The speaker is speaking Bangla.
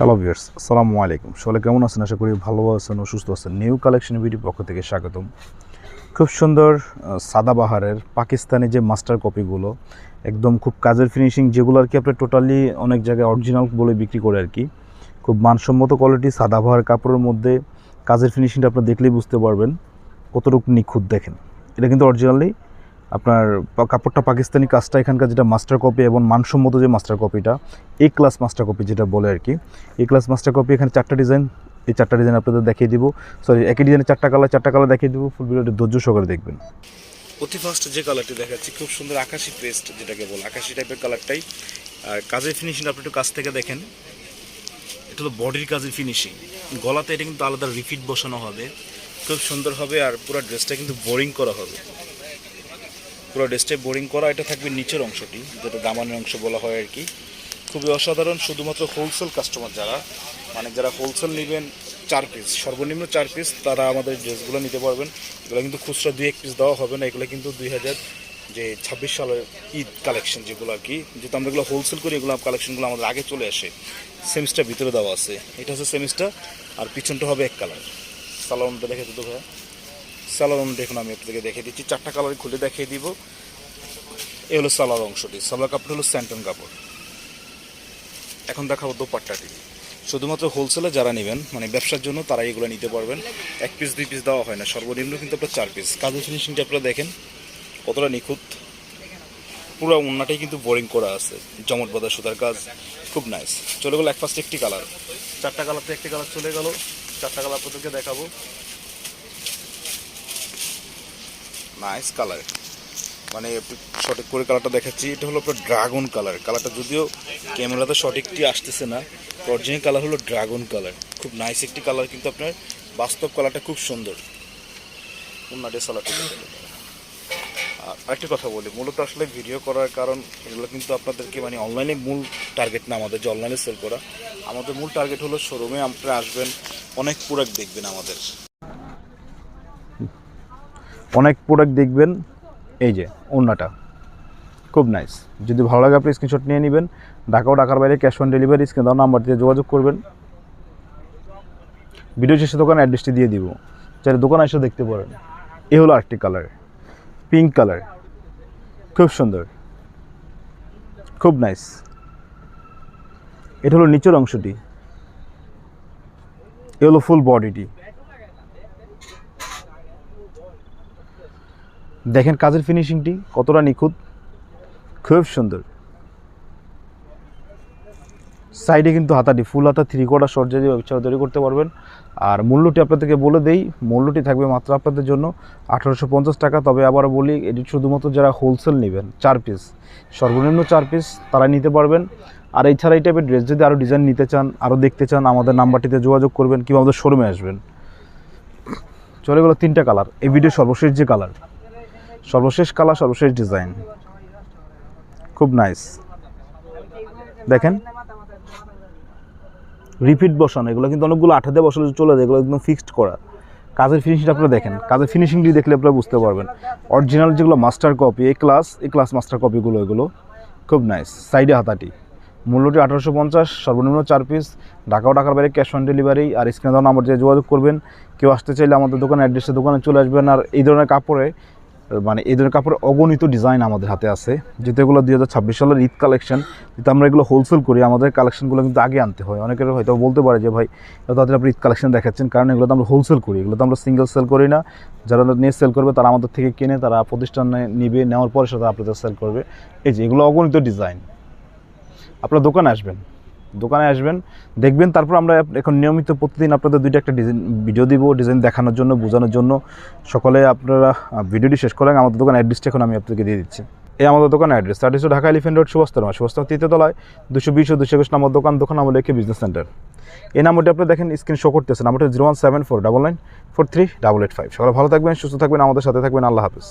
হ্যালো ভিউয়ার্স আসসালামু আলাইকুম। সবাই কেমন আছেন? আশা করি ভালো আছেন ও সুস্থ আছেন। নিউ কালেকশন ভিডিও পক্ষ থেকে স্বাগতম। খুব সুন্দর সাদাবাহারের পাকিস্তানি যে মাস্টার কপিগুলো একদম খুব কাজের ফিনিশিং যেগুলো আর কি আপনার টোটালি অনেক জায়গায় অরিজিনাল বলে বিক্রি করে আর কি। খুব মানসম্মত কোয়ালিটি সাদাবাহার কাপড়ের মধ্যে কাজের ফিনিশিংটা আপনার দেখলেই বুঝতে পারবেন। কতটুকু নিখুঁত দেখেন। এটা কিন্তু অরিজিনালি আপনার কাপড়টা পাকিস্তানি কাজটা এখানকার যেটা মাস্টার কপি এবং মানসম্মত যে মাস্টার কপিটা এ ক্লাস মাস্টার কপি যেটা বলে আর কি। এ ক্লাস মাস্টার কপি এখানে চারটা ডিজাইন এই চারটা ডিজাইন আপনাদের দেখিয়ে দিব। সরি একই ডিজাইনে চারটা কালার চারটা কালার দেখিয়ে দিব। ফুল ভিডিওটি ধৈর্য সহকারে দেখবেন। অতি ফার্স্ট যে কালারটি দেখাচ্ছি, খুব সুন্দর আকাশি পেস্ট যেটাকে বল, আকাশি টাইপের কালারটাই আর কাজের ফিনিশিং আপনি একটু কাছ থেকে দেখেন। এটা হলো বডির কাজের ফিনিশিং গলাতে এটা কিন্তু আলাদা রিফিট বসানো হবে। খুব সুন্দর হবে আর পুরো ড্রেসটা কিন্তু বোরিং করা হবে। পুরো ড্রেসটাই বোরিং করা, এটা থাকবে নিচের অংশটি, যেটা দামানের অংশ বলা হয় আর কি। খুবই অসাধারণ, শুধুমাত্র হোলসেল কাস্টমার যারা মানে যারা হোলসেল নেবেন চার পিস সর্বনিম্ন চার পিস তারা আমাদের ড্রেসগুলো নিতে পারবেন। এগুলো কিন্তু খুচরা দুই এক পিস দেওয়া হবে না, এগুলো কিন্তু দুই হাজার যে ছাব্বিশ সালের ঈদ কালেকশন যেগুলো আর কি, যেহেতু আমরা এগুলো হোলসেল করি, এগুলো কালেকশনগুলো আমাদের আগে চলে আসে। সেমিস্টার ভিতরে দেওয়া আছে। এটা হচ্ছে সেমিস্টার আর পিছনটা হবে এক কালার সালোনটা দেখে তো ভাইয়া। সালোন দেখুন, আমি আপনাদেরকে দেখে দিচ্ছি। চারটা কালার খুলে দেখিয়ে দিব। এ হলো সালার অংশটি। সালোয়ার কাপড় হলো স্যান্টন কাপড়। এখন দেখাবো দোপাট্টাটি। শুধুমাত্র হোলসেলে যারা নেবেন মানে ব্যবসার জন্য তারা এগুলো নিতে পারবেন। এক পিস দুই পিস দেওয়া হয় না। সর্বনিম্ন কিন্তু আপনার চার পিস কাজের ফিনিশিংটা আপনারা দেখেন, কতটা নিখুঁত। পুরো উন্নাটাই কিন্তু বোরিং করা আছে। জমট বাঁধা সুতার কাজ, খুব নাইস চলে গেলো এক ফার্স্ট একটি কালার চারটা কালারতে একটি কালার চলে গেল। চারটা কালার আপনাদেরকে দেখাবো। নাইস কালার মানে সঠিক করে কালারটা দেখাচ্ছি, এটা হলো আপনার ড্রাগন কালার কালারটা যদিও ক্যামেরাতে সঠিকটি আসতেছে না অরিজিনাল কালার হলো ড্রাগন কালার খুব নাইস একটি কালার কিন্তু আপনার বাস্তব কালারটা খুব সুন্দর। উন্নাটে সালারটি আর আরেকটি কথা বলি, মূলত আসলে ভিডিও করার কারণ এগুলো কিন্তু আপনাদেরকে মানে অনলাইনে মূল টার্গেট না আমাদের, যে অনলাইনে সেল করা। আমাদের মূল টার্গেট হলো শোরুমে আপনারা আসবেন, অনেক প্রোডাক্ট দেখবেন আমাদের। অনেক প্রোডাক্ট দেখবেন, এই যে, ওড়নাটা। খুব নাইস যদি ভালো লাগে আপনি স্ক্রিনশট নিয়ে নেবেন। ঢাকা ও ঢাকার বাইরে ক্যাশ অন ডেলিভারি স্ক্রিন দেওয়া নাম্বার দিয়ে যোগাযোগ করবেন। ভিডিও শেষে দোকানে অ্যাড্রেসটি দিয়ে দিব। চাইলে দোকানে এসে দেখতে পারেন। এ হলো আরেকটি কালার পিঙ্ক কালার খুব সুন্দর। খুব নাইস এটা হলো নিচের অংশটি। এ হলো ফুল বডিটি দেখেন কাজের ফিনিশিংটি কতটা নিখুঁত। খুব সুন্দর। সাইডে কিন্তু হাতাটি ফুল হাতা থ্রি কোয়ার্টার শর্ট যদি ইচ্ছা তৈরি করতে পারবেন। আর মূল্যটি আপনাদেরকে বলে দেই, মূল্যটি থাকবে মাত্র আপনাদের জন্য আঠারোশো পঞ্চাশ টাকা। তবে আবার বলি, এটি শুধুমাত্র যারা হোলসেল নেবেন, চার পিস সর্বনিম্ন চার পিস তারা নিতে পারবেন। আর এছাড়া এই টাইপের ড্রেস যদি আরও ডিজাইন নিতে চান আরও দেখতে চান, আমাদের নাম্বারটিতে যোগাযোগ করবেন কিংবা আমাদের শোরুমে আসবেন। চলে গেলো তিনটা কালার এই ভিডিও সর্বশেষ যে কালার সর্বশেষ কালার, সর্বশেষ ডিজাইন। খুব নাইস। দেখেন। রিপিট বসানো, এগুলো কিন্তু অনেকগুলো আঠাতে বসালে চলে যায়, এগুলো একদম ফিক্সড করা। কাজের ফিনিশিংটা আপনারা দেখেন। কাজের ফিনিশিংটি দেখলে আপনারা বুঝতে পারবেন। অরিজিনাল যেগুলো master copy A class A class master কপিগুলো এগুলো, খুব নাইস সাইডে হাতাটি। মূল্যটি আঠারোশো পঞ্চাশ, সর্বনিম্ন চার পিস ঢাকা ও ঢাকার বাইরে ক্যাশ অন ডেলিভারি আর স্ক্রিনে দেওয়া নাম্বার দিয়ে যোগাযোগ করবেন। কেউ আসতে চাইলে আমাদের দোকানে অ্যাড্রেসে দোকানে চলে আসবেন। আর এই ধরনের কাপড়ে মানে এই ধরনের কাপড়ের অগণিত ডিজাইন আমাদের হাতে আছে। যেহেতু এগুলো দুই হাজার ছাব্বিশ সালের ঈদ কালেকশন যেহেতু আমরা এগুলো হোলসেল করি, আমাদের কালেকশনগুলো কিন্তু আগে আনতে হয়। অনেকের হয়তো বলতে পারে যে, ভাই তাদের আপনি ঈদ কালেকশন দেখাচ্ছেন, কারণ এগুলো তো আমরা হোলসেল করি। এগুলো তো আমরা সিঙ্গেল সেল করি না। যারা নিয়ে সেল করবে, তারা আমাদের থেকে কিনে, তারা প্রতিষ্ঠানে নিবে, নেওয়ার পরে সেটা আপনাদের সেল করবে। এই যে, এগুলো অগণিত ডিজাইন আপনার দোকানে আসবেন। দোকানে আসবেন, দেখবেন, তারপর আমরা এখন নিয়মিত প্রতিদিন আপনাদের দুইটা একটা ডিজাইন ভিডিও দিব ডিজাইন দেখানোর জন্য, বোঝানোর জন্য। সকলে আপনারা ভিডিওটি শেষ করেন আমাদের দোকান অ্যাড্রেসটা এখন আমি আপনাদেরকে দিয়ে দিচ্ছি। এই আমাদের দোকান address address Dhaka elephant road সুবস্তার সুবস্তার তৃতীয় তলায়, দুশো বিশ ও দুশো একুশ নম্বর দোকান দোকান আমাদের একটি বিজনেস সেন্টার এই নাম্বারটি আপনি দেখেন স্ক্রিন শো করতেছে নাম্বারটা zero one seven four double nine four three double eight five সকালে ভালো থাকবেন, সুস্থ থাকবেন, আমাদের সাথে থাকবেন, আল্লাহ হাফিজ।